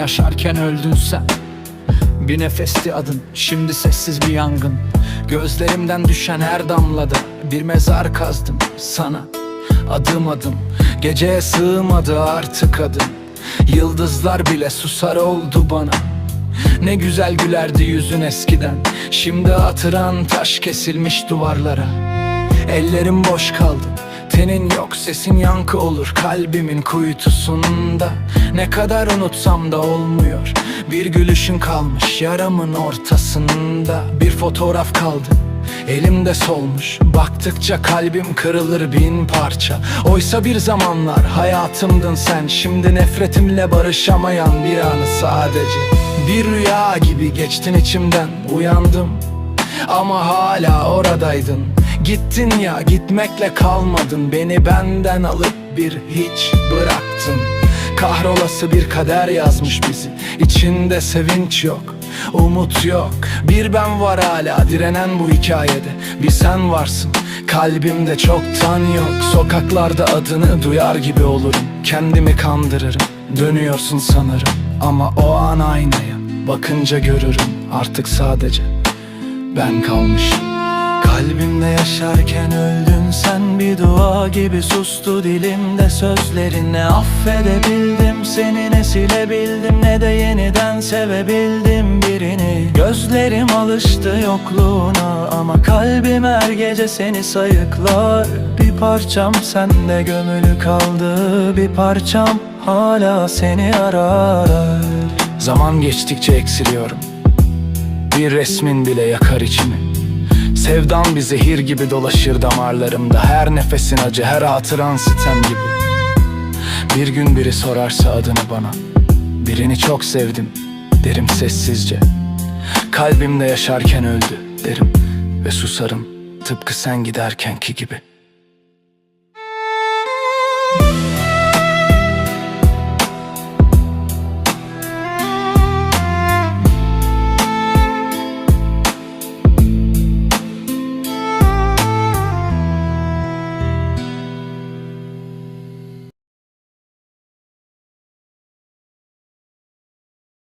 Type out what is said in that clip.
yaşarken öldün sen. Bir nefesti adın şimdi sessiz bir yangın. Gözlerimden düşen her damlada bir mezar kazdım sana. Adım adım geceye sığmadı artık adım. Yıldızlar bile susar oldu bana. Ne güzel gülerdi yüzün eskiden. Şimdi hatıran taş kesilmiş duvarlara. Ellerim boş kaldı Tenin yok sesin yankı olur kalbimin kuytusunda. Ne kadar unutsam da olmuyor Bir gülüşün kalmış yaramın ortasında. Bir fotoğraf kaldı Elimde solmuş. Baktıkça kalbim kırılır bin parça. Oysa bir zamanlar hayatımdın sen Şimdi nefretimle barışamayan bir anı sadece. Bir rüya gibi geçtin içimden Uyandım ama hala oradaydın Gittin ya gitmekle kalmadın. Beni benden alıp bir hiç bıraktın. Kahrolası bir kader yazmış bizi. İçinde sevinç yok Umut yok. Bir ben var hala direnen bu hikayede. Bir sen varsın Kalbimde çoktan yok. Sokaklarda adını duyar gibi olurum. Kendimi kandırırım Dönüyorsun sanırım. Ama o an aynaya Bakınca görürüm. Artık sadece ben kalmışım Kalbimde yaşarken öldün sen bir dua gibi sustu dilimde sözlerin Ne affedebildim seni ne silebildim ne de yeniden sevebildim birini. Gözlerim alıştı yokluğuna ama kalbim her gece seni sayıklar. Bir parçam sende gömülü kaldı bir parçam hala seni arar. Zaman geçtikçe eksiliyorum. Bir resmin bile yakar içimi Sevdan bir zehir gibi dolaşır damarlarımda. Her nefesin acı, her hatıran sitem gibi. Bir gün biri sorarsa adını bana. Birini çok sevdim derim sessizce. Kalbimde yaşarken öldü derim. Ve susarım tıpkı sen giderkenki gibi